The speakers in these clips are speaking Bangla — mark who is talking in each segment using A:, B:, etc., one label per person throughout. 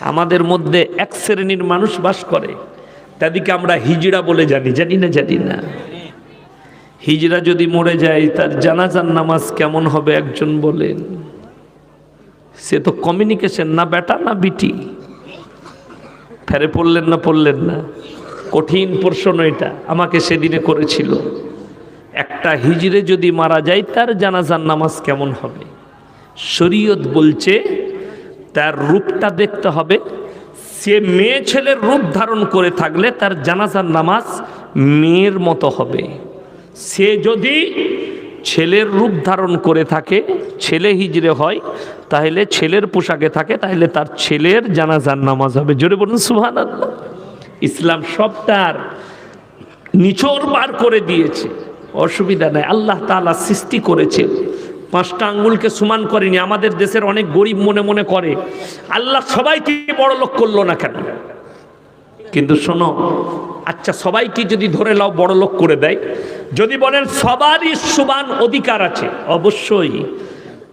A: আমাদের মধ্যে এক শ্রেণির মানুষ বাস করে। তাদেরকে আমরা হিজড়া বলে জানি জানি না জানি না। হিজড়া যদি মরে যায়, তার জানাজার নামাজ কেমন হবে একজন বলেন। সে তো কমিউনিকেশন না বেটা, না বিটি। ফেরে পড়লেন না পড়লেন না। কঠিন প্রশ্ন এটা, আমাকে সেদিনে করেছিল। একটা হিজড়ে যদি মারা যায়, তার জানাজার নামাজ কেমন হবে? শরীয়ত বলছে তার রূপটা দেখতে হবে। সে মেয়ে ছেলের রূপ ধারণ করে থাকলে তার জানাজার নামাজ মেয়ের মতো হবে। সে যদি ছেলের রূপ ধারণ করে থাকে, ছেলে হিজড়ে হয়, তাহলে ছেলের পোশাকে থাকে, তাহলে তার ছেলের জানাজার নামাজ হবে। জোরে বলুন সুহান ইসলাম সবটার নিচড় বার করে দিয়েছে। অসুবিধা নাই, আল্লাহ তাআলা সৃষ্টি করেছে পাঁচটা আঙ্গুলকে সমান করেনি। আমাদের দেশের অনেক গরিব মনে মনে করে, আল্লাহ সবাইকে বড় লোক করল না কেন? কিন্তু শোনো আচ্ছা সবাইকে যদি ধরে লাও বড় লোক করে দেয়, যদি বলেন সবারই সমান অধিকার আছে, অবশ্যই।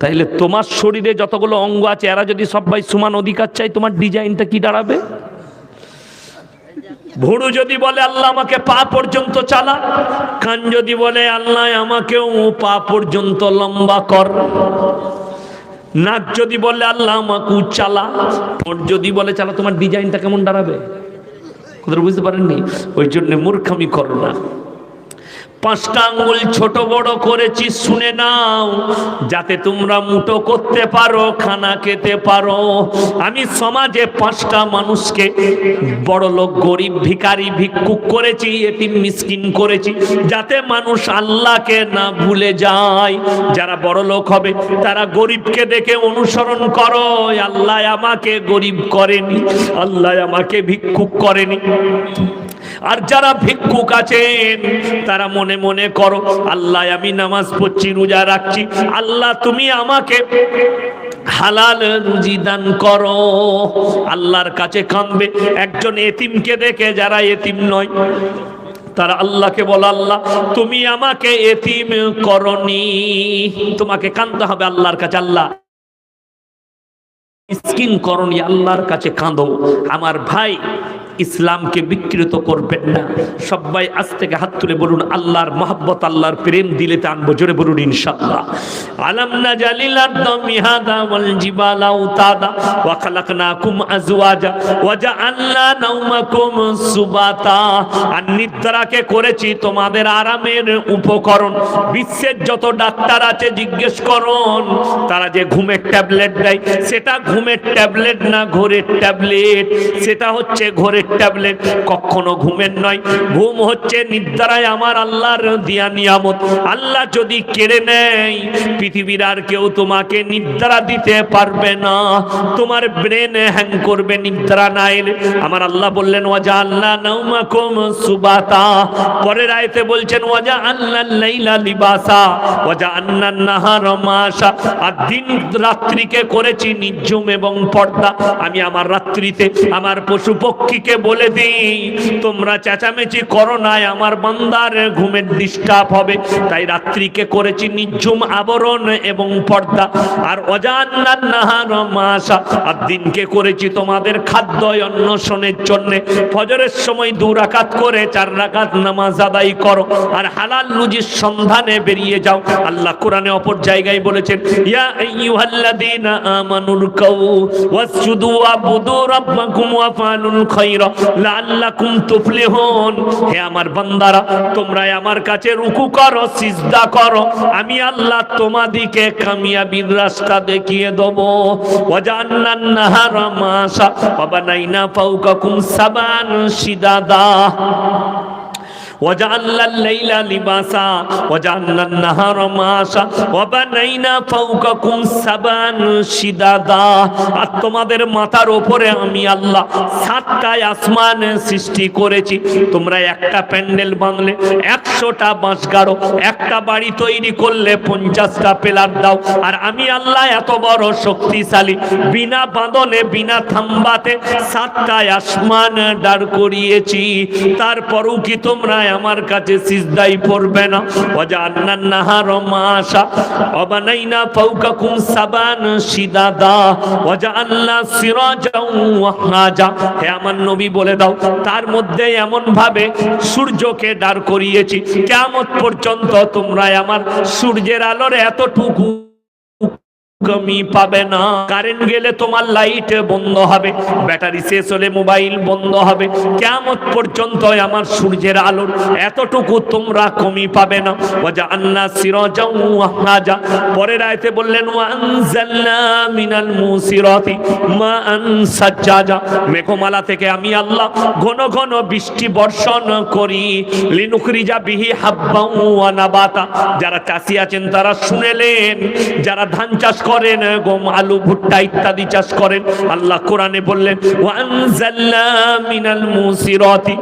A: তাইলে তোমার শরীরে যতগুলো অঙ্গ আছে, এরা যদি সবাই সমান অধিকার চাই তোমার ডিজাইনটা কি দাঁড়াবে? ভুড়ু যদি বলে, আল্লাহ আমাকে পা পর্যন্ত চালা। কান যদি বলে, আল্লাহ আমাকেও পা পর্যন্ত লম্বা কর। নাক যদি বলে, আল্লাহ আমাকে চালা। ঠোঁট যদি বলে, চালা, তোমার ডিজাইনটা কেমন দাঁড়াবে? বুঝতে পারেননি? ওই জন্য মূর্খামি করো না। পাঁচটা আঙ্গুল ছোট বড় করেছি, শুনে নাও। যাতে তোমরা মুটো করতে পারো, খানা খেতে পারো। আমি সমাজে পাঁচটা মানুষকে বড় লোক, গরিব ভিখারি, ভিক্ষুক করেছি এটিম মিসকিন করেছি, যাতে মানুষ আল্লাহকে না ভুলে যায়। যারা বড় লোক হবে, তারা গরিবকে দেখে অনুসরণ করো। আল্লাহ আমাকে গরিব করেনি, আল্লাহ আমাকে ভিক্ষুক করেনি। আর যারা ভিক্ষুক আছেন, তারা মনে মনে করো, আল্লাহ আমি নামাজ পড়ছি, রোজা রাখছি, আল্লাহ তুমি আমাকে হালাল রুজি দান করো। আল্লাহর কাছে কাঁদবে। একজন এতিমকে দেখে, যারা এতিম নয়, তারা আল্লাহকে বল, আল্লাহ, তুমি আমাকে এতিম করনি। তোমাকে কাঁদতে হবে আল্লাহর কাছে, আল্লাহ। মিসকিন করণী আল্লাহর কাছে কাঁদো। আমার ভাই ইসলামকে বিকৃত করবেন না। সবাই আজ থেকে হাত তুলে বলুন, আল্লাহর মহাব্বত, আল্লাহর প্রেম দিলে আনব। জোরে বলুন, ইনশাআল্লাহ। আলাম না জালিলার দমিহাদা ওয়াল জিবালা উতাদা ওয়া খালাকনাকুম আজওয়াজা ওয়া জাআলনা নাওমাকুম সুবাতা। আর নিদ্রাকে করেছি তোমাদের আরামের উপকরণ। বিশ্বের যত ডাক্তার আছে, জিজ্ঞেস করুন। তারা যে ঘুমের ট্যাবলেট দেয়, সেটা ঘুমের ট্যাবলেট না ঘোরের ট্যাবলেট? সেটা হচ্ছে ঘোরের ট্যাবলেট কখনো ঘুমের নয়। ঘুম হচ্ছে নিদ্রায় আমার আল্লাহর দিয়া নিয়ামত। আল্লাহ যদি কেড়ে নেয়, পৃথিবীর আর কেউ তোমাকে নিদ্রা দিতে পারবে না। তোমার ব্রেন হ্যাং করবে নিদ্রা না আমার আল্লাহ বললেন, ওয়াজা আল্লাহ নাউমাকুম সুবাতা। পরের আয়তে বলছেন, ওয়াজা আল্লাহ লাইলা লিবাসা। ওয়াজা আন্নান নাহার মাসা আর দিন রাত্রিকে করেছি নিঝুম এবং পর্দা। আমি আমার রাত্রিতে আমার পশু পক্ষীকে বলে দিই, তোমরা চেঁচামেচি করো নাই, আমার বান্দার ঘুমের ডিস্টার্ব হবে। তাই রাত্রিকে করেছি নিঝুম আবরণ এবং পর্দা। আর অজান্নার নাহার মাসা আর দিনকে করেছি তোমাদের খাদ্য অন্বেষণের জন্য। ফজরের সময় দু রাকাত করে চার রাকাত নামাজ আদায় করো, আর হালাল রুজির সন্ধানে বেরিয়ে যাও। আল্লাহ কোরআনে অপর জায়গায় বলেছেন, ইয়া আইয়ুহাল্লাযীনা আমানুর কাউ, ওয়াসজুদু ওয়াবুদু রাব্বাকুম ওয়াফালুল খায়রা তোমরা আমার কাছে রুকু করো, সিজদা করো। আমি আল্লাহ তোমাদিকে কামিয়াবির রাস্তা দেখিয়ে দেব। ওয়াজান্নান নাহারা মাসা ওয়া বানাইনা ফাওকাকুম সাবান শিদাদা। وجعلنا الليل لباسا وجعلنا النهار معاشا وبنينا فوقكم سبعا شدادا আর তোমাদের মাথার উপরে আমি আল্লাহ সাতটায় আসমান সৃষ্টি করেছি তোমরা একটা প্যান্ডেল বাঁধলে একশোটা বাঁশ গাড়ো একটা বাড়ি তৈরি করলে পঞ্চাশটা পেলার দাও আর আমি আল্লাহ এত বড় শক্তিশালী বিনা বাঁধনে বিনা থাম্বাতে সাতটায় আসমান দাঁড় করিয়েছি তারপরও কি তোমরা আমার কাছে সিজদাই পড়বে না। ওয়াজআলনান নাহার মাশা ওয়াবানাইনা ফাওকাকুম সাবান শিদাদা, ওয়াজআলনা সিরাজাও ওয়াহাজা হে আমার নবী বলে দাও, তার মধ্যে এমন ভাবে সূর্যকে দাঁড় করিয়েছি, কিয়ামত পর্যন্ত তোমরা আমার সূর্যের আলোর এতটুকু কমি পাবে না। কারেন্ট গেলে তোমার লাইট বন্ধ হবে, ব্যাটারি শেষ হলে মোবাইল বন্ধ হবে। কেমন পর্যন্ত আমার সূর্যের আলোর এতটুকু তোমরা কমি পাবে না। ওয়াজা আন্না ওয়াহাজা পরের আয়তে বললেন, ওয়ানজালনা মিনাল মুসিরাতি মাআন সাজ্জাজা। মেঘমালা থেকে আমি আল্লাহ ঘন ঘন বৃষ্টি বর্ষণ করি। লিনুখরিজা বিহি হাব্বাউ ওয়া নাবাতা। যারা চাষি আছেন তারা শুনেলেন, যারা ধান চাষ করেন, গম, আলু, ভুট্টা ইত্যাদি চাষ করেন। আল্লাহ কোরআনে বললেন, ওয়ানজালনা মিনাল মুসিরাতি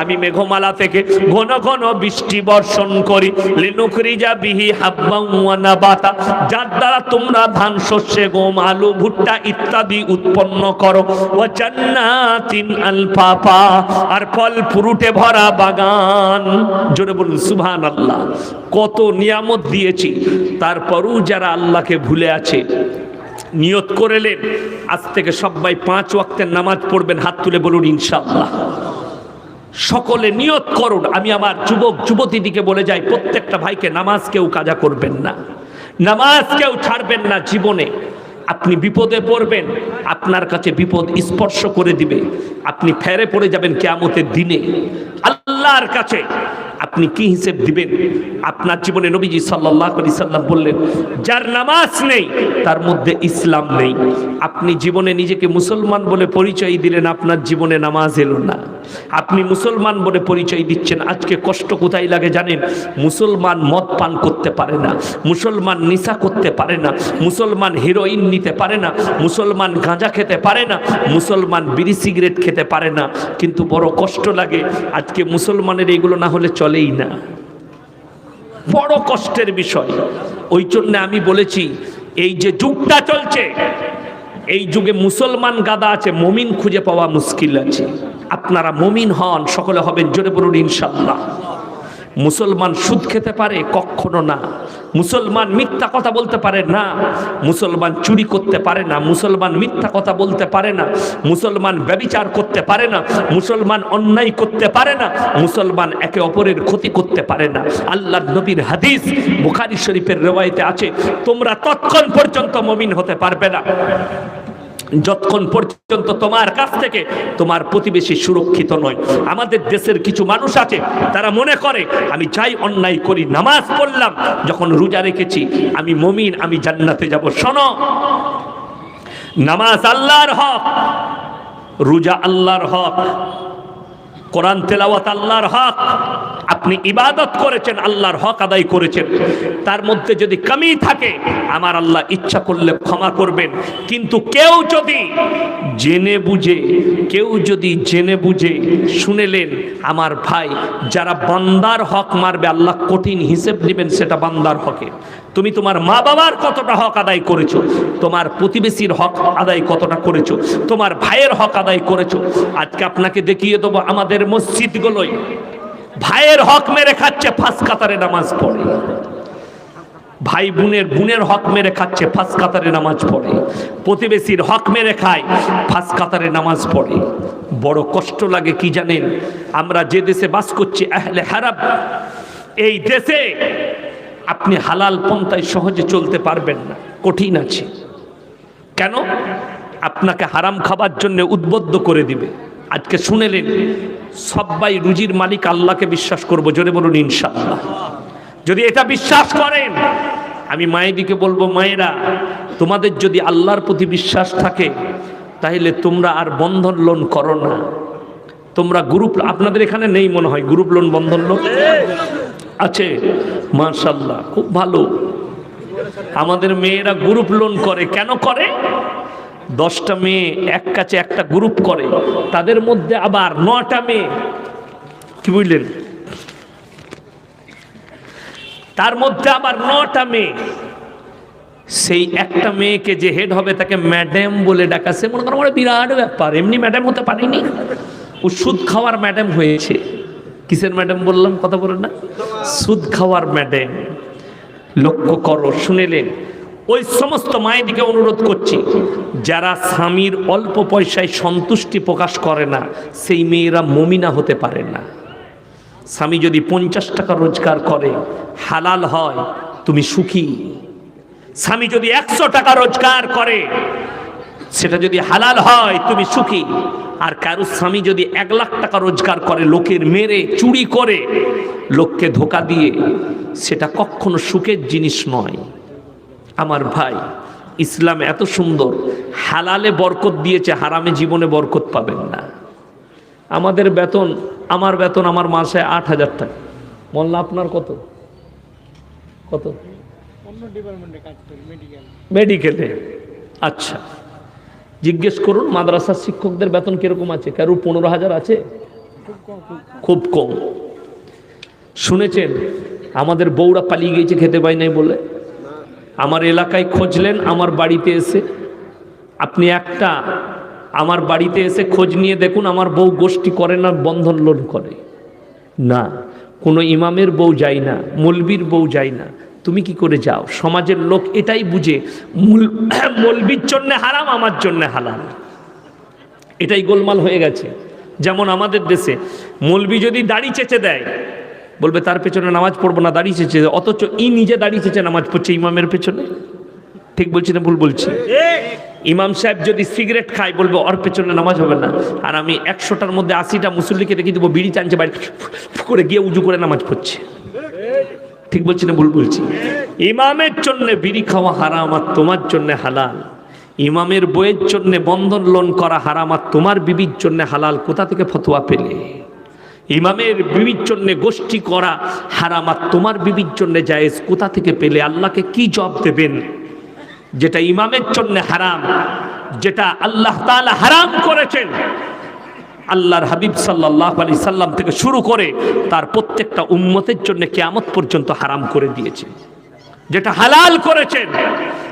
A: আমি মেঘমালা থেকে ঘন ঘন বৃষ্টি বর্ষণ করি। লিনুখরিজা বিহি হাব্বাউ ওয়া নাবাতা। যার দ্বারা তোমরা ধান, শস্যে, গম, আলু, ভুট্টা ইত্যাদি উৎপন্ন করো। ওয়া জান্নাতিন আলফাফা। আর ফল ফুরুটে ভরা বাগান। জোরে বলুন, সুবহানাল্লাহ। কত নিয়ামত দিয়েছি। তারপরও যারা আল্লাহকে ভুলে আছে, নিয়ত করেলেন আজ থেকে সবাই পাঁচ ওয়াক্তের নামাজ পড়বেন, হাত তুলে বলুন ইনশাল্লাহ সকলে নিয়ত করুন, আমি আমার যুবক, যুবতীদিকে বলে যাই, প্রত্যেকটা ভাইকে নামাজ কেউ কাজা করবেন না। নামাজ কেউ ছাড়বেন না জীবনে। আপনি বিপদে পড়বেন, আপনার কাছে বিপদ স্পর্শ করে দিবে। আপনি ফেরে পড়ে যাবেন কেয়ামতের দিনে। আল্লাহর কাছে আপনি কি হিসেব দিবেন? আপনার জীবনে নবীজি সাল্লাহ সাল্লাম বললেন, যার নামাজ নেই, তার মধ্যে ইসলাম নেই। আপনি জীবনে নিজেকে মুসলমান বলে পরিচয় দিলেন, আপনার জীবনে নামাজ এলো না। আপনি মুসলমান বলে পরিচয় দিচ্ছেন, আজকে কষ্ট কোথায় লাগে জানেন? মুসলমান মদ পান করতে পারে না, মুসলমান নিশা করতে পারে না, মুসলমান হিরোইন নিতে পারে না, মুসলমান গাঁজা খেতে পারে না, মুসলমান বিড়ি সিগারেট খেতে পারে না। কিন্তু বড় কষ্ট লাগে, আজকে মুসলমানের এগুলো না হলে চলেই না। বড় কষ্টের বিষয়। ওই জন্য আমি বলেছি, এই যে যুগটা চলছে, এই যুগে মুসলমান গাদা আছে, মমিন খুঁজে পাওয়া মুশকিল আছে। আপনারা মমিন হন, সকলে হবেন, জোরে পড়ুন ইনশাল্লাহ। মুসলমান সুদ খেতে পারে? কখনো না। মুসলমান মিথ্যা কথা বলতে পারে? না। মুসলমান চুরি করতে পারে না। মুসলমান মিথ্যা কথা বলতে পারে না। মুসলমান ব্যবিচার করতে পারে না। মুসলমান অন্যায় করতে পারে না। মুসলমান একে অপরের ক্ষতি করতে পারে না। আল্লাহ নবীর হাদিস বুখারি শরীফের রেওয়ায়তে আছে, তোমরা তৎক্ষণ পর্যন্ত মমিন হতে পারবে না। যতক্ষণ পর্যন্ত তোমার কাছ থেকে তোমার প্রতিবেশী সুরক্ষিত নয়, আমাদের দেশের কিছু মানুষ আছে, তারা মনে করে, আমি যাই অন্যায় করি, নামাজ পড়লাম, যখন রোজা রেখেছি, আমি মমিন, আমি জান্নাতে যাব। শোনো, নামাজ আল্লাহর হক, রোজা আল্লাহর হক। কোরআন তেলাওয়াত আল্লাহর হক। আপনি ইবাদত করেছেন, আল্লাহর হক আদায় করেছেন। তার মধ্যে যদি কমি থাকে, আমার আল্লাহ ইচ্ছা করলে ক্ষমা করবেন। কিন্তু কেউ যদি জেনে বুঝে, কেউ যদি জেনে বুঝে শুনেলেন আমার ভাই, যারা বান্দার হক মারবে, আল্লাহ কঠিন হিসেব নেবেন, সেটা বান্দার হকে তুমি তোমার মা বাবার কতটা হক আদায় করেছ? তোমার প্রতিবেশীর হক আদায় কতটা করেছ? তোমার ভাইয়ের হক আদায় করেছ? আজকে আপনাকে দেখিয়ে দেবো আমাদের মসজিদগুলোই ভাইয়ের হক মেরে খাচ্ছে, ফাঁস কাতারে নামাজ পড়ে। ভাই বোনের বোনের হক মেরে খাচ্ছে, ফাঁস কাতারে নামাজ পড়ে। প্রতিবেশীর হক মেরে খায়, ফাঁস কাতারে নামাজ পড়ে। বড় কষ্ট লাগে কি জানেন? আমরা যে দেশে বাস করছি, আহলে হারাব এই দেশে আপনি হালাল পন্থায় সহজে চলতে পারবেন না, কঠিন আছে। কেন? আপনাকে হারাম খাবার জন্য উদ্বুদ্ধ করে দিবে। আজকে শুনেলেন সবাই রুজির মালিক আল্লাহকে বিশ্বাস করব, জোরে বলুন ইনশাআল্লাহ। যদি এটা বিশ্বাস করেন, আমি মায়েদিকে বলব, মায়েরা, তোমাদের যদি আল্লাহর প্রতি বিশ্বাস থাকে, তাহলে তোমরা আর বন্ধন লোন করো না। তোমরা গ্রুপ, আপনাদের এখানে নেই মনে হয়, গ্রুপ লোন, বন্ধন লোন? আছে মার্শাল্লাহ খুব ভালো। আমাদের মেয়েরা গ্রুপ লোন করে, কেন করে? দশটা মেয়ে এক কাছে একটা গ্রুপ করে, তাদের মধ্যে আবার নটা মেয়ে। কি বুঝলেন? তার মধ্যে আবার নটা মেয়ে। সেই একটা মেয়েকে যে হেড হবে, তাকে ম্যাডাম বলে ডাকাছে। মনে করো বিরাট ব্যাপার, এমনি ম্যাডাম হতে পারেনি। ওষুধ খাওয়ার ম্যাডাম হয়েছে। কিসের ম্যাডাম বললাম কথা বলেন না? সুদ খাওয়ার ম্যাডাম লক্ষ্য করো শুনেলেন ওই সমস্ত মায়েদিকে অনুরোধ করছি, যারা স্বামীর অল্প পয়সায় সন্তুষ্টি প্রকাশ করে না, সেই মেয়েরা মমিনা হতে পারে না। স্বামী যদি পঞ্চাশ টাকা রোজগার করে, হালাল হয়, তুমি সুখী। স্বামী যদি একশো টাকা রোজগার করে সেটা যদি হালাল হয় তুমি সুখী। আর কারও স্বামী যদি এক লাখ টাকা রোজগার করে লোকের মেরে চুরি করে লোককে ধোকা দিয়ে সেটা কখনো সুখের জিনিস নয়। আমার ভাই ইসলাম এত সুন্দর হালালে বরকত দিয়েছে হারামে জীবনে বরকত পাবেন না। আমাদের বেতন আমার বেতন আমার মাসে আট হাজার টাকা। বললাম আপনার কত? কত?
B: অন্য ডিপার্টমেন্টে কাজ করি মেডিকেল
A: মেডিকেলে। আচ্ছা। জিজ্ঞেস করুন, মাদ্রাসার শিক্ষকদের বেতন কীরকম আছে? কারও পনেরো হাজার আছে?
B: খুব কম।
A: শুনেছেন, আমাদের বউরা পালিয়ে গিয়েছে, খেতে পাই নাই বলে। আমার এলাকায় খোঁজলেন, আমার বাড়িতে এসে। আপনি একটা, আমার বাড়িতে এসে খোঁজ নিয়ে দেখুন, আমার বউ গোষ্ঠী করে না, বন্ধন লোন করে। না, কোনো ইমামের বউ যায় না, মলবির বউ যায় না। তুমি কি করে যাও? সমাজের লোক এটাই বুঝে, মূল, মলবির জন্যে হারাম, আমার জন্যে হালাল। এটাই গোলমাল হয়ে গেছে। যেমন আমাদের দেশে, মলবি যদি দাড়ি চেঁচে দেয়, বলবে, তার পেছনে নামাজ পড়ব না, দাড়ি চেঁচে দেয়। অথচ ই নিজে দাড়ি চেঁচে নামাজ পড়ছে ইমামের পেছনে। ঠিক বলছি না ভুল বলছি? ইমাম সাহেব যদি সিগারেট খায়, বলবে, ওর পেছনে নামাজ হবে না। আর আমি একশোটার মধ্যে আশিটা মুসল্লিকে রেখে দেবো, বিড়ি টানছে বাড়ি করে গিয়ে উজু করে নামাজ পড়ছে। ঠিক বলছি না ভুল বলছি? ইমামের জন্য বিড়ি খাওয়া হারাম আর তোমার জন্য হালাল। ইমামের বইয়ের জন্য বন্ধন লোন করা হারাম আর তোমার বিবির জন্য হালাল, কোথা থেকে ফতোয়া পেলে? ইমামের বিবির জন্য গোষ্ঠী করা হারাম আর তোমার বিবির জন্য জায়েজ, কোথা থেকে পেলে? আল্লাহকে কি জব দেবেন? যেটা ইমামের জন্য হারাম, যেটা আল্লাহ তাআলা হারাম করেছেন আল্লাহর হাবিব সাল্লাহ আলি সাল্লাম থেকে শুরু করে তার প্রত্যেকটা উম্মতের জন্য কেয়ামত পর্যন্ত হারাম করে দিয়েছে। যেটা হালাল করেছেন,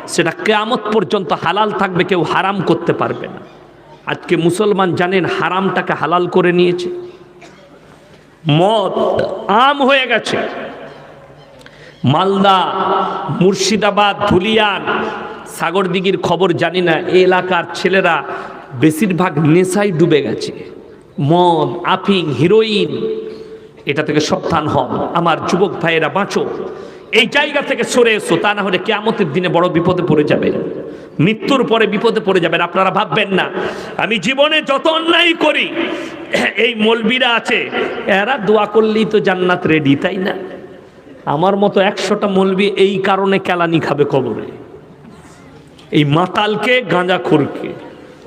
A: সেটা কেয়ামত পর্যন্ত হালাল থাকবে, কেউ হারাম করতে পারবে না। আজকে মুসলমান জানেন হারামটাকে হালাল করে নিয়েছে। মদ আম হয়ে গেছে। মালদা, মুর্শিদাবাদ, ধুলিয়ান, সাগরদিঘির খবর জানি না, এলাকার ছেলেরা বেশিরভাগ নেশায় ডুবে গেছে। মদ, আফিং, হিরোইন, এটা থেকে সাবধান হন। আমার যুবক ভাইয়েরা, বাঁচো। এই জায়গা থেকে সরে এসো, তা না হলে কেয়ামতের দিনে বড় বিপদে পড়ে যাবে। মৃত্যুর পরে বিপদে পড়ে যাবেন, আপনারা ভাববেন না। আমি জীবনে যত অন্যায় করি, এই মলবিরা আছে, এরা দোয়া করলেই তো জান্নাত রেডি তাই না? আমার মতো একশোটা মলবি এই কারণে কেলানি খাবে কবরে। এই মাতালকে, গাঁজাখোরকে,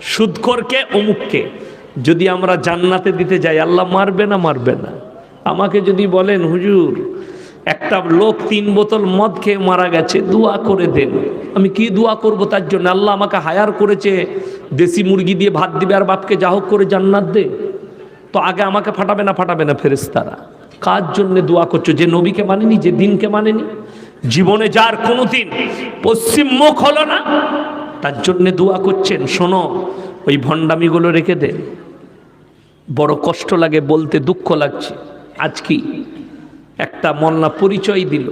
A: সুদখোরকে, অমুককে। যদি আমরা জান্নাতে দিতে যাই, আল্লাহ মারবে না মারবে না? আমাকে যদি বলেন, হুজুর, একটা লোক তিন বোতল মদ খেয়ে মারা গেছে, দোয়া করে দেন। আমি কি দোয়া করব তার জন্য? আল্লাহ আমাকে হায়ার করেছে, দেশি মুরগি দিয়ে ভাত দিবে আর বাপকে যা হোক করে জান্নাত দে। তো আগে আমাকে ফাটাবে না ফাটাবে না ফেরেস্তারা কার জন্য দোয়া করছ? যে নবীকে মানেনি, যে দিনকে মানেনি? জীবনে যার কোনো দিন পশ্চিম মুখ হলো না, তার জন্যে দোয়া করছেন। শোনো, ওই ভণ্ডামিগুলো রেখে দে। বড় কষ্ট লাগে, বলতে দুঃখ লাগছে। আজ কি? একটা মল্লা পরিচয় দিল।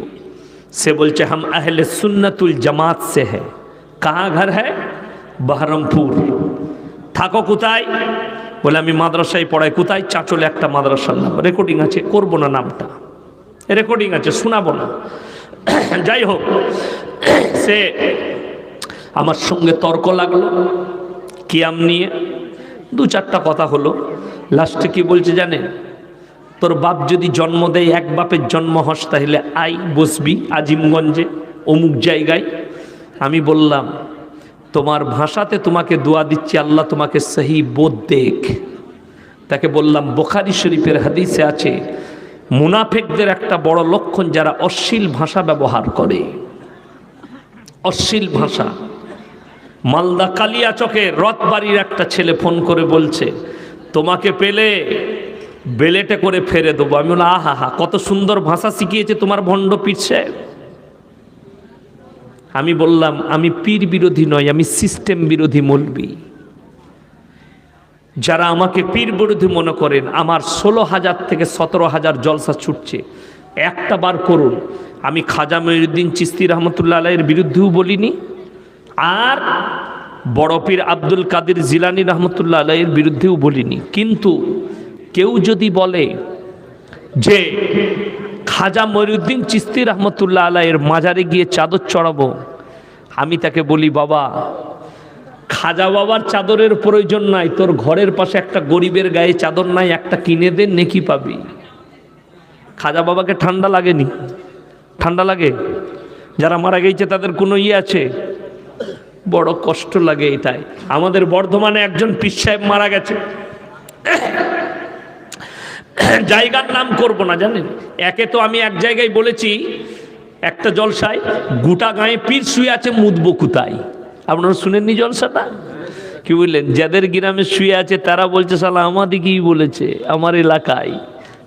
A: সে বলছে, হাম আহলে সুন্নাতুল জামাত সে হ্যাঁ কাহা ঘর হ্যাঁ বহরমপুর। থাকো কোথায়? বলে, আমি মাদ্রাসায় পড়াই। কোথায়? চাচলে একটা মাদ্রাসার নাম। রেকর্ডিং আছে, করব না নামটা। রেকর্ডিং আছে, শোনাবো না। যাই হোক, সে আমার সঙ্গে তর্ক লাগল, কিয়াম নিয়ে। দু চারটা কথা হলো। লাস্টে কি বলছে জানেন? তোর বাপ যদি জন্ম দেয়, এক বাপের জন্ম হস, তাহলে আই বসবি আজিমগঞ্জে, অমুক জায়গায়। আমি বললাম, তোমার ভাষাতে তোমাকে দোয়া দিচ্ছি, আল্লাহ তোমাকে সহি বোধ দেখ। তাকে বললাম, বোখারি শরীফের হাদিসে আছে, মুনাফেকদের একটা বড় লক্ষণ, যারা অশ্লীল ভাষা ব্যবহার করে। অশ্লীল ভাষা। মালদা কালিয়া চকে রথবাড়ির একটা ছেলে ফোন করে বলছে তোমাকে পেলে বেলেটে করে ফেরে দেবো। আমি বললাম, আহা, হা, কত সুন্দর ভাষা শিখিয়েছে তোমার ভণ্ড পীর সাহেব। আমি বললাম, আমি পীর বিরোধী নয় আমি সিস্টেম বিরোধী মলবি। যারা আমাকে পীর বিরোধী মনে করেন, আমার ষোলো হাজার থেকে সতেরো হাজার জলসা ছুটছে। একটা বার করুন, আমি খাজা মহিউদ্দিন চিস্তি রহমতুল্লাহ আলাইয়ের বিরুদ্ধেও বলিনি, আর বড় পীর আব্দুল কাদের জিলানি রহমতুল্লাহ আলাইয়ের বিরুদ্ধেও বলিনি। কিন্তু কেউ যদি বলে যে খাজা মহিউদ্দিন চিস্তি রহমতুল্লাহ আলাইয়ের মাজারে গিয়ে চাদর চড়াবো, আমি তাকে বলি, বাবা, খাজা বাবার চাদরের প্রয়োজন নাই, তোর ঘরের পাশে একটা গরিবের গায়ে চাদর নাই, একটা কিনে দে, নেকি পাবি। খাজা বাবাকে ঠান্ডা লাগেনি? ঠান্ডা লাগে? যারা মারা গেছে তাদের কোনো ইয়ে আছে? বড় কষ্ট লাগে এটাই। আমাদের বর্ধমানে একজন পীর সাহেব মারা গেছে। জায়গার নাম করব না, জানেন? একে তো আমি এক জায়গায় বলেছি, একটা জলসায়, গোটা গায়ে পীর শুয়ে আছে মুদবো কুতাই আপনারা শুনেননি জলসাটা? কি বললেন? যাদের গ্রামে শুয়ে আছে, তারা বলছে সালা আমাদিকেই বলেছে? আমার এলাকায়।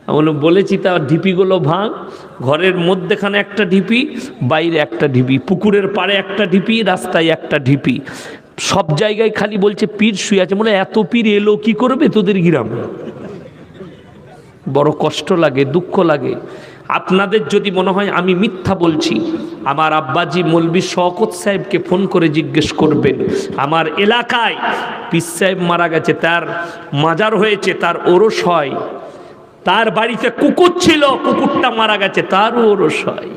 A: আমি বলেছি তার ঢিপিগুলো ভাঙ, ঘরের মধ্যেখানে একটা ঢিপি, বাইরে একটা ঢিপি, পুকুরের পাড়ে একটা ঢিপি, রাস্তায় একটা ঢিপি। সব জায়গায় খালি বলছে, পীর শুয়ে আছে। বলে এত পীর এলো, কি করবে তোদের গ্রামে? বড় কষ্ট লাগে, দুঃখ লাগে। আপনাদের যদি মনে হয় আমি মিথ্যা বলছি, আমার আব্বাজি মলবি শওকত সাহেবকে ফোন করে জিজ্ঞেস করবেন, আমার এলাকায় পিস সাহেব মারা গেছে, তার মাজার হয়েছে, তার ওরস হয়। তার বাড়িতে কুকুর ছিল, কুকুরটা মারা গেছে, তারও ওরস হয়।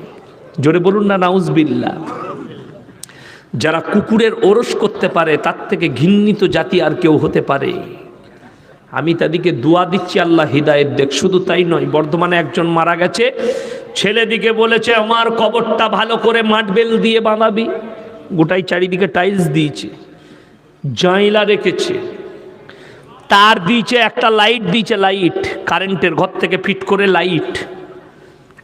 A: জোরে বলুন না নাউজবিল্লা যারা কুকুরের ওরস করতে পারে, তার থেকে ঘিন্নিত জাতি আর কেউ হতে পারে। আমি তাদেরকে দোয়া দিচ্ছি, আল্লাহ হৃদায়ত দেখ। শুধু তাই নয়, বর্ধমানে একজন মারা গেছে, ছেলেদিকে বলেছে, আমার কবরটা ভালো করে মাটবেল দিয়ে বাঁধাবি। গোটাই চারিদিকে টাইলস দিয়েছে জাইলা রেখেছে। তার দিয়েছে একটা লাইট দিয়েছে লাইট কারেন্টের ঘর থেকে ফিট করে লাইট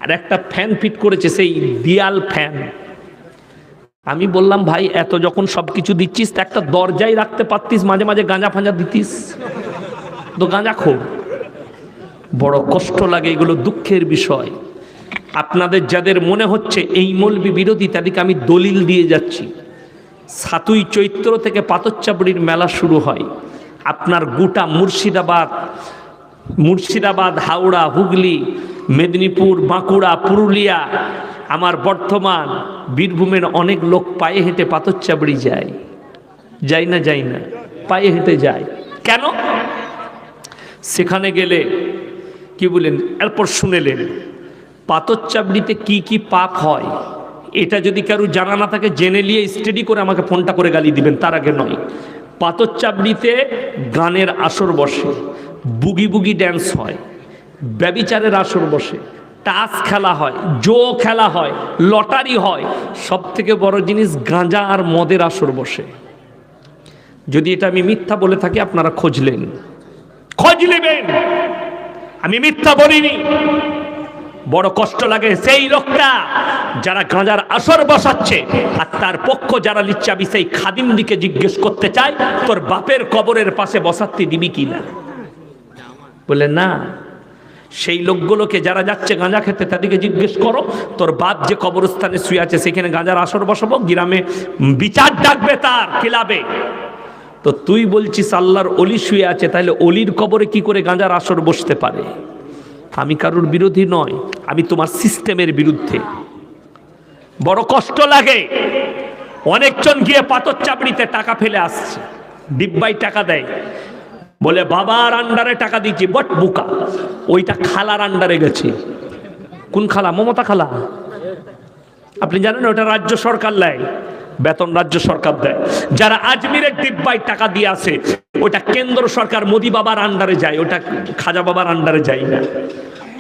A: আর একটা ফ্যান ফিট করেছে, সেই দিয়াল ফ্যান আমি বললাম, ভাই, এত যখন সব কিছু দিচ্ছিস, তা একটা দরজাই রাখতে পারতিস, মাঝে মাঝে গাঁজা ফাঁজা দিতিস? তো গাঁজা খো বড় কষ্ট লাগে এগুলো দুঃখের বিষয়। আপনাদের যাদের মনে হচ্ছে এই মৌলবি বিরোধী, তাদেরকে আমি দলিল দিয়ে যাচ্ছি। সাতুই চৈত্র থেকে পাতচ্চাবড়ির মেলা শুরু হয়। আপনার গোটা মুর্শিদাবাদ মুর্শিদাবাদ, হাওড়া, হুগলি, মেদিনীপুর, বাঁকুড়া, পুরুলিয়া, আমার বর্ধমান বীরভূমের অনেক লোক পায়ে হেঁটে পাতচ্চাবড়ি যায়। যাই না যাই না, পায়ে হেঁটে যায়। কেন? সেখানে গেলে, কি বলেন, এরপর শুনেলেন পাতচ্চাবড়িতে কি কি পাপ হয়? এটা যদি কারও জানা না থাকে, জেনে নিয়ে স্টাডি করে আমাকে ফোনটা করে গালি দিবেন, তার আগে নয়। পাতচ্চাবড়িতে গানের আসর বসে, বুগি বুগি ড্যান্স হয়, ব্যবিচারের আসর বসে টাস খেলা হয়, জো খেলা হয়, লটারি হয় সব থেকে বড় জিনিস গাঁজা আর মদের আসর বসে। যদি এটা আমি মিথ্যা বলে থাকি, আপনারা খোঁজলেন খোঁজ নেবেন! আমি মিথ্যা বলিনি! বড় কষ্ট লাগে সেই লোকটা যারা গাঁজার আসর বসাচ্ছে আর তার পক্ষ যারা আমি সেই খাদিম দিকে জিজ্ঞেস করতে চাই তোর বাপের কবরের পাশে বসাতে দিবি কি না? বলে, না। সেই লোকগুলোকে যারা যাচ্ছে গাঁজা খেতে তাদেরকে জিজ্ঞেস করো, তোর বাপ যে কবরস্থানে শুয়ে আছে সেখানে গাঁজার আসর বসাবো? গ্রামে বিচার ডাকবে তার কিলাবে। তো তুই বলছিস আল্লাহর অলি শুয়ে আছে, তাহলে অলির কবরে কি করে গাঁজার আসর বসতে পারে? আমি কারোর বিরোধী নয়, আমি তোমার সিস্টেমের বিরুদ্ধে। বড় কষ্ট লাগে। অনেকজন গিয়ে পাথর চাপড়িতে টাকা ফেলে আসছে ডিব্বাই টাকা দেয়। বলে, বাবার আন্ডারে টাকা দিচ্ছি বট বুকা, ওইটা খালার আন্ডারে গেছে। কোন খালা? মমতা খালা? আপনি জানেন ওটা রাজ্য সরকার নেয়। বেতন রাজ্য সরকার দেয়। যারা আজমিরের ডিব্বায় টাকা দিয়ে আছে ওটা কেন্দ্র সরকার মোদি বাবার আন্ডারে যায় ওটা খাজা বাবার আন্ডারে যায় না।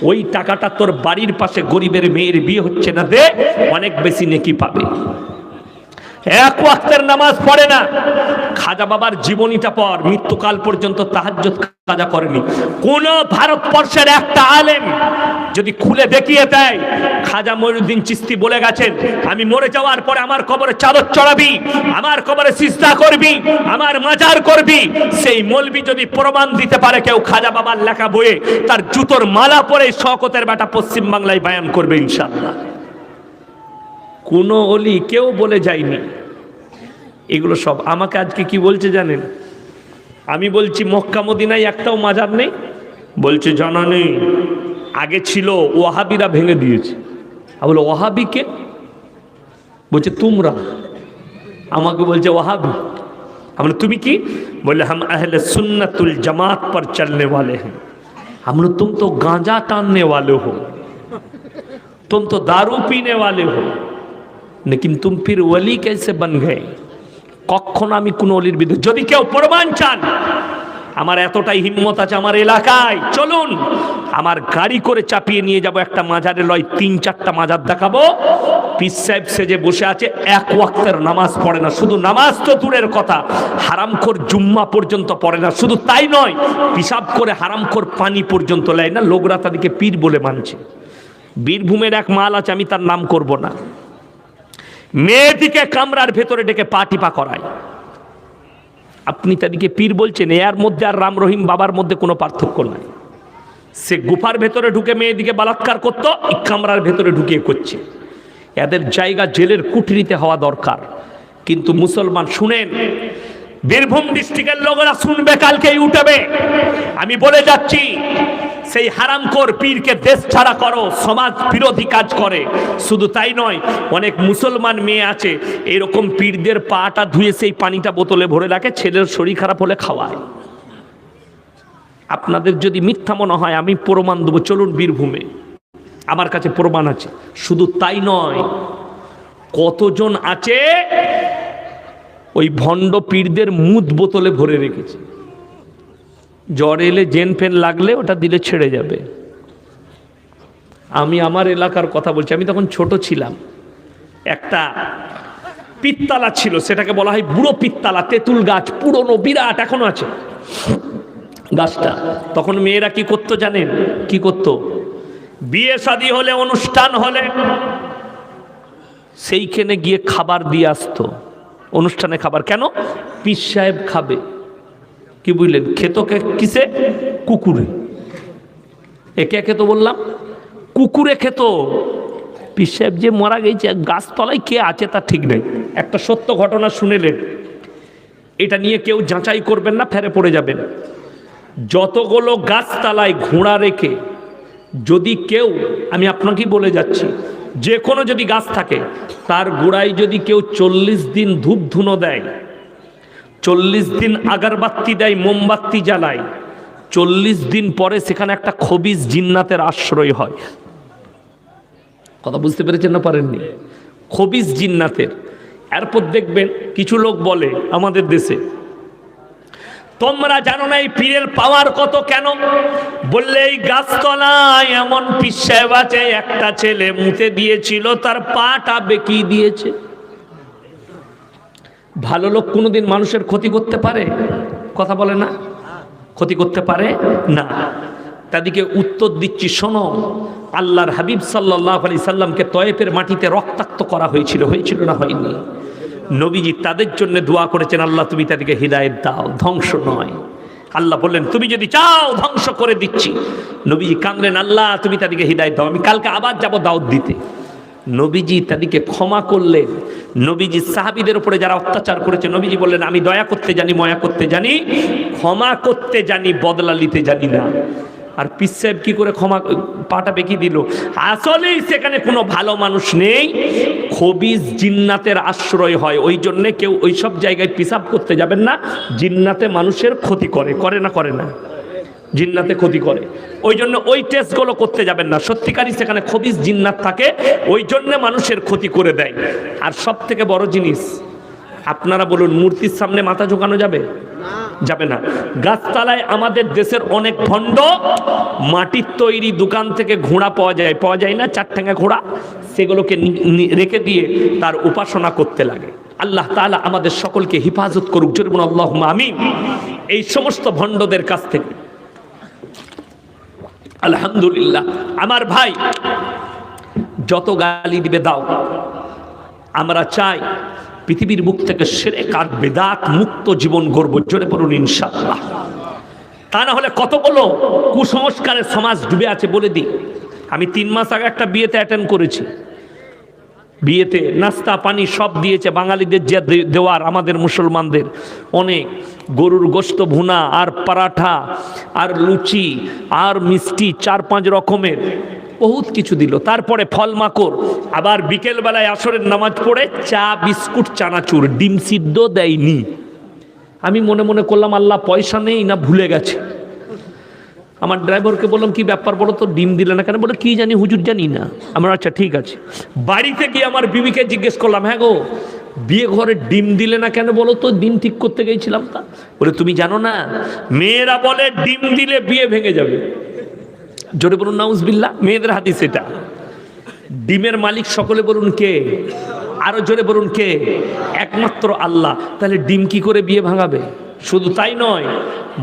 A: ওই টাকাটা তোর বাড়ির পাশে গরিবের মেয়ের বিয়ে হচ্ছে না দে, অনেক বেশি নেকি পাবে। এক ওয়াক্তের নামাজ পড়ে না। খাজা বাবার জীবনীটা পর মৃত্যুকাল পর্যন্ত তাহাজ্জুদ কাজা করেনি। কোন ভারতবর্ষের একটা আলেম যদি খুলে দেখিয়ে দেয়, খাজা মইনুদ্দিন চিস্তি বলে গেছেন, আমি মরে যাওয়ার পরে আমার কবরে চাদর চড়াবি, আমার কবরে সিজদা করবি, আমার মাজার করবি। সেই মলবি যদি প্রমাণ দিতে পারে কেউ খাজা বাবার লেখা বইয়ে, তার জুতোর মালা পরে শকতের বেটা পশ্চিম বাংলায় বায়ান করবে ইনশাল্লাহ কোনো অলি কেউ বলে যায়নি এগুলো সব আমাকে আজকে কি বলছে জানেন আমি বলছি মক্কা মদিনায় একটাও মাজার নেই বলছে জানা নেই আগে ছিল ওয়াহাবিরা ভেঙে দিয়েছে আমি বলো ওয়াহাবিকে বলছে তোমরা আমাকে বলছে ওয়াহাবি আমি বলি, তুমি কি বললে हम अहले सुन्नतुल जमात पर चलने वाले हैं हम लोग तुम तो गांजा टानने वाले हो तुम तो दारू पीने वाले हो লেকিন তুম ফির ওলি কেসে বন গে কখনো আমি কোনো অলির বিরুদ্ধে যদি কেউ প্রমাণ চান আমার এতটাই হিম্মত আছে আমার এলাকায় চলুন আমার গাড়ি করে চাপিয়ে নিয়ে যাব একটা মাজারে লয় তিন চারটা মাজার দেখাবো পিস সাহেব সেজে বসে আছে এক ওয়াক্তের নামাজ পড়ে না শুধু নামাজ তো দূরের কথা। হারামখোর জুম্মা পর্যন্ত পড়ে না, শুধু তাই নয় পিসাব করে হারামখোর পানি পর্যন্ত লেয় না লোকরা তাদেরকে পীর বলে মানছে। বীরভূমের এক মাল আছে, আমি তার নাম করব না। মেয়েটিকে কামরার ভেতরে ডেকে পা টিপা করায়। আপনি তাদেরকে পীর বলছেন, এর মধ্যে আর রাম রহিম বাবার মধ্যে কোনো পার্থক্য নাই। সে গুফার ভেতরে ঢুকে মেয়েদিকে বালাৎকার করতো কামরার ভেতরে ঢুকিয়ে করছে। এদের জায়গা জেলের কুঠরিতে হওয়া দরকার। কিন্তু মুসলমান, শুনেন, বীরভূম ডিস্ট্রিক্টের লোকেরা শুনবে কালকে ইউটিউবে আমি বলে যাচ্ছি সেই হারামখোর পীরকে দেশ ছাড়া করো, সমাজ বিরোধী কাজ করে। শুধু তাই নয়, অনেক মুসলমান মেয়ে আছে, এরকম পীরদের পাটা ধুয়ে সেই পানিটা বোতলে ভরে রাখে, ছেলের শরীর খারাপ হলে খাওয়ায়। আপনাদের যদি মিথ্যা মনে হয়, আমি প্রমাণ দেবো, চলুন বীরভূমে। আমার কাছে প্রমাণ আছে। শুধু তাই নয়, কতজন আছে, ওই ভণ্ড পীরদের মুদ বোতলে ভরে রেখেছে। জ্বর এলে জেন ফেন লাগলে ওটা দিলে ছেড়ে যাবে। আমি আমার এলাকার কথা বলছি, আমি তখন ছোট ছিলাম। একটা পিত্তালা ছিল, সেটাকে বলা হয় বুড়ো পিত্তালা, তেঁতুল গাছ, পুরনো, বিরাট, এখনও আছে। গাছটা। তখন মেয়েরা কি করতো জানেন? কি করতো? বিয়ে শাদি হলে, অনুষ্ঠান হলে, সেইখানে গিয়ে খাবার দিয়ে আসতো। অনুষ্ঠানে খাবার। কেন? পিস সাহেব খাবে। কি বুঝলেন? খেত কে- কিসে? কুকুরে। একে একে তো বললাম, কুকুরে খেত। সাহেব যে মারা গেছে, গাছতলায় কে আছে তা ঠিক নেই। একটা সত্য ঘটনা শুনেলেন। এটা নিয়ে কেউ যাচাই করবেন না, ফেরে পড়ে যাবেন। যতগুলো গাছতলায় ঘোড়া রেখে, যদি কেউ, আমি আপনাকেই বলে যাচ্ছি, যে কোনো যদি গাছ থাকে, তার গোড়ায় যদি কেউ চল্লিশ দিন ধূপ ধুনো দেয় চল্লিশ দিন আগারবাত্তি দেয়, মোমবাতি জ্বালায়। চল্লিশ দিন পরে সেখানে একটা খবিজ জিন্নাতের আশ্রয় হয়। কথা বুঝতে পেরেছেন না পারেননি? খবিজ জিন্নাতের। এরপর দেখবেন কিছু লোক বলে আমাদের দেশে, তোমরা জানো না এই পীরের পাওয়ার কত কেন? বললে, এই গাছতলায় এমন পীর সাহেব আছে, একটা ছেলে মুতে দিয়েছিল, তার পাটা বেঁকিয়ে দিয়েছে। ভালো লোক কোনোদিন মানুষের ক্ষতি করতে পারে? কথা বলে না? ক্ষতি করতে পারে? না। তাদেরকে উত্তর দিচ্ছি, শোনো। আল্লাহর হাবিব সাল্লাহ আলি সাল্লামকে তয়েফের মাটিতে রক্তাক্ত করা হয়েছিল হয়েছিল না হয়নি? নবীজি তাদের জন্য দোয়া করেছেন, আল্লাহ তুমি তাদেরকে হৃদায়ত দাও। ধ্বংস নয়। আল্লাহ বললেন, তুমি যদি চাও, ধ্বংস করে দিচ্ছি। নবীজি কাঁদলেন, আল্লাহ, তুমি তাদেরকে হৃদায়ত দাও। আমি কালকে আবার যাব দাওয়াত দিতে। নবীজি তাদেরকে ক্ষমা করলেন নবীজি সাহাবিদের উপরে যারা অত্যাচার করেছে, নবীজি বললেন, আমি দয়া করতে জানি, ময়া করতে জানি, ক্ষমা করতে জানি, বদলা নিতে জানি না। আর পিস সাহেব কি করে ক্ষমা, পাটা বেঁকিয়ে দিল? আসলেই সেখানে কোনো ভালো মানুষ নেই। খবিজ জিন্নাতের আশ্রয় হয়। ওই জন্যে কেউ ওই সব জায়গায় পিসাব করতে যাবেন না। জিন্নাতে মানুষের ক্ষতি করে করে না করে না। জিন্নাতে ক্ষতি করে। ওই জন্য ওই টেস্টগুলো করতে যাবেন না। সত্যিকারই সেখানে খবিজ জিন্নাত থাকে ওই জন্য মানুষের ক্ষতি করে দেয়। আর সব থেকে বড় জিনিস, আপনারা বলুন, মূর্তির সামনে মাথা ঝোঁকানো যাবে? যাবে না। গাছতলায় আমাদের দেশের অনেক ভণ্ড মাটির তৈরি দোকান থেকে ঘোড়া পাওয়া যায়। পাওয়া যায় না, চার ঠ্যাঙ্গা ঘোড়া। সেগুলোকে রেখে দিয়ে তার উপাসনা করতে লাগে। আল্লাহ তাআলা আমাদের সকলকে হিফাজত করুক। জরুন আল্লাহ আমিন। এই সমস্ত ভণ্ডদের কাছ থেকে আলহামদুলিল্লাহ। আমার ভাই, যত গালি দিবে দাও। আমরা চাই পৃথিবীর মুখ থেকে সেরে কার বেদাত মুক্ত জীবন গর্ব জোরে পড়ুন ইনশাআল্লাহ। তা না হলে কতগুলো কুসংস্কারের সমাজ ডুবে আছে বলে দিই। আমি তিন মাস আগে একটা বিয়েতে অ্যাটেন্ড করেছি। বিয়েতে নাস্তা, পানি সব দিয়েছে বাঙালিদের যে দেওয়ার আমাদের মুসলমানদের। অনেক গরুর গোস্ত, ভুনা, আর পরাঠা, আর লুচি, আর মিষ্টি, চার পাঁচ রকমের বহুত কিছু দিল। তারপরে ফল মাকড়। আবার বিকেলবেলায় আসরের নামাজ পড়ে চা, বিস্কুট, চানাচুর, ডিম সিদ্ধ দেয়নি। আমি মনে মনে করলাম, আল্লাহ পয়সা নেই না ভুলে গেছে। আমার ড্রাইভারকে বললাম, কি ব্যাপার বলো তো? ডিম দিলে না কেন? বলে, কি জানি, হুজুর জানি না। আমার আচ্ছা ঠিক আছে। বাড়িতে গিয়ে আমার বিবিকে জিজ্ঞেস করলাম হ্যাঁ গো, বিয়ে ঘরে ডিম দিলে না কেন বলো তো? ডিম ঠিক করতে গেছিলাম তা। বলে, তুমি জানো না, মেয়েরা বলে ডিম দিলে বিয়ে ভেঙে যাবে। জোরে বলুন নাউজবিল্লা মেয়েদের হাদিস সেটা ডিমের মালিক সকলে বলুন, কে? আরও জোরে বলুন, কে? একমাত্র আল্লাহ। তাহলে ডিম কি করে বিয়ে ভাঙাবে? শুধু তাই নয়,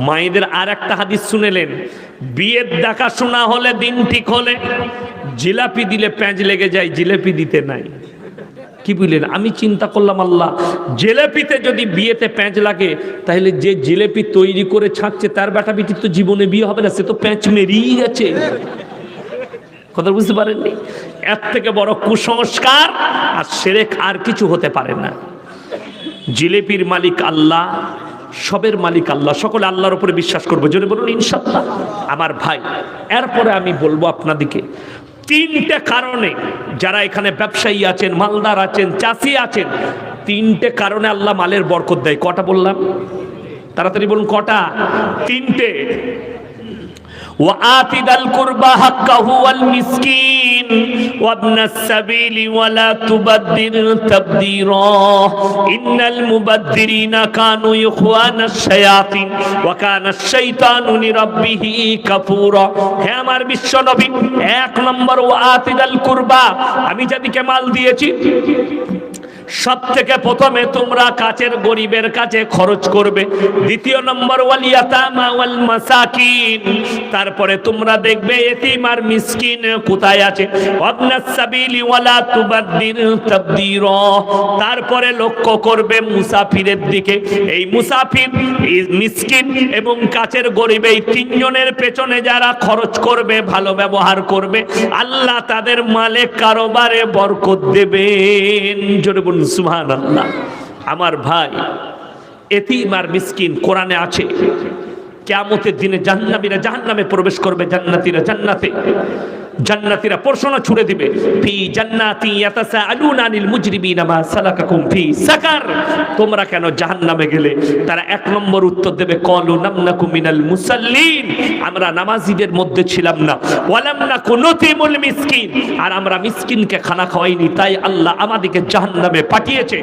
A: মায়েদের আর একটা হাদিস শুনেলেন, বিয়ের দেখাশোনা হলে দিন ঠিক হলে জিলাপি দিলে প্যাঁচ লেগে যায়, জিলেপি দিতে নাই। কি বুঝলেন? আমি চিন্তা করলাম, আল্লাহ, জিলেপিতে যদি বিয়েতে প্যাঁচ লাগে, তাহলে যে জিলেপি তৈরি করে ছাড়ছে, তার বেটা বিটির তো জীবনে বিয়ে হবে না, সে তো প্যাঁচ মেরিয়ে গেছে। কথা বুঝতে পারেননি? এর থেকে বড় কুসংস্কার আর সেরেক আর কিছু হতে পারে না। জিলেপির মালিক আল্লাহ সবের মালিক আল্লাহ। সকলে আল্লাহর উপরে বিশ্বাস করব। জোরে বলুন ইনশাল্লাহ আমার ভাই, এরপরে আমি বলব আপনাদিকে, তিনটে কারণে যারা এখানে ব্যবসায়ী আছেন, মালদার আছেন, চাষি আছেন, তিনটে কারণে আল্লাহ মালের বরকত দেয়। কটা বললাম? তাড়াতাড়ি বলুন, কটা? তিনটে। ওয়া আতিদাল কুরবা হাক্কাহু ওয়াল মিসকিন। وابن السبيل ولا تبذر تبذيرا إن المبذرين كانوا إخوان الشياطين وكان الشيطان لربه كفورا হে আমার বিশ্ব নবী এক নম্বর ওয়াত দাল কুরবা আমি যাদেরকে মাল দিয়েছি সব থেকে প্রথমে তোমরা কাছের গরিবের কাছে খরচ করবে দ্বিতীয় নম্বর ওয়াল ইয়াতামা ওয়াল মাসাকিন তারপরে তোমরা দেখবে এতিম আর মিসকিন কোথায় আছে তারপরে লক্ষ্য করবে মুসাফিরের দিকে। এই মুসাফির মিসকিন এবং কাছের গরিব এই তিনজনের পেছনে যারা খরচ করবে, ভালো ব্যবহার করবে, আল্লাহ তাদের মালে কারোবারে বরকত দেবেন। জোরে সুবহান আল্লাহ আমার ভাই, এতিম আর মিসকিন কোরআনে আছে। কেয়ামতের দিনে জাহান্নামীরা জাহান্নামে প্রবেশ করবে, জান্নাতীরা জান্নাতে। জান্নাতীরা প্রশ্ন ছুড়ে দিবে। ফি জান্নাতি সালাকাকুম ফি সাকার। তোমরা কেন জাহান্নামে গেলে? তারা এক নম্বর উত্তর দেবে কলু নামনাকু মিনাল মুসাল্লিন। আমরা নামাজীদের মধ্যে ছিলাম না। ওয়ালাম নাকু মিসকিন। আর আমরা মিসকিনকে খানা খাওয়াইনি, তাই আল্লাহ আমাদেরকে জাহান্নামে পাঠিয়েছে।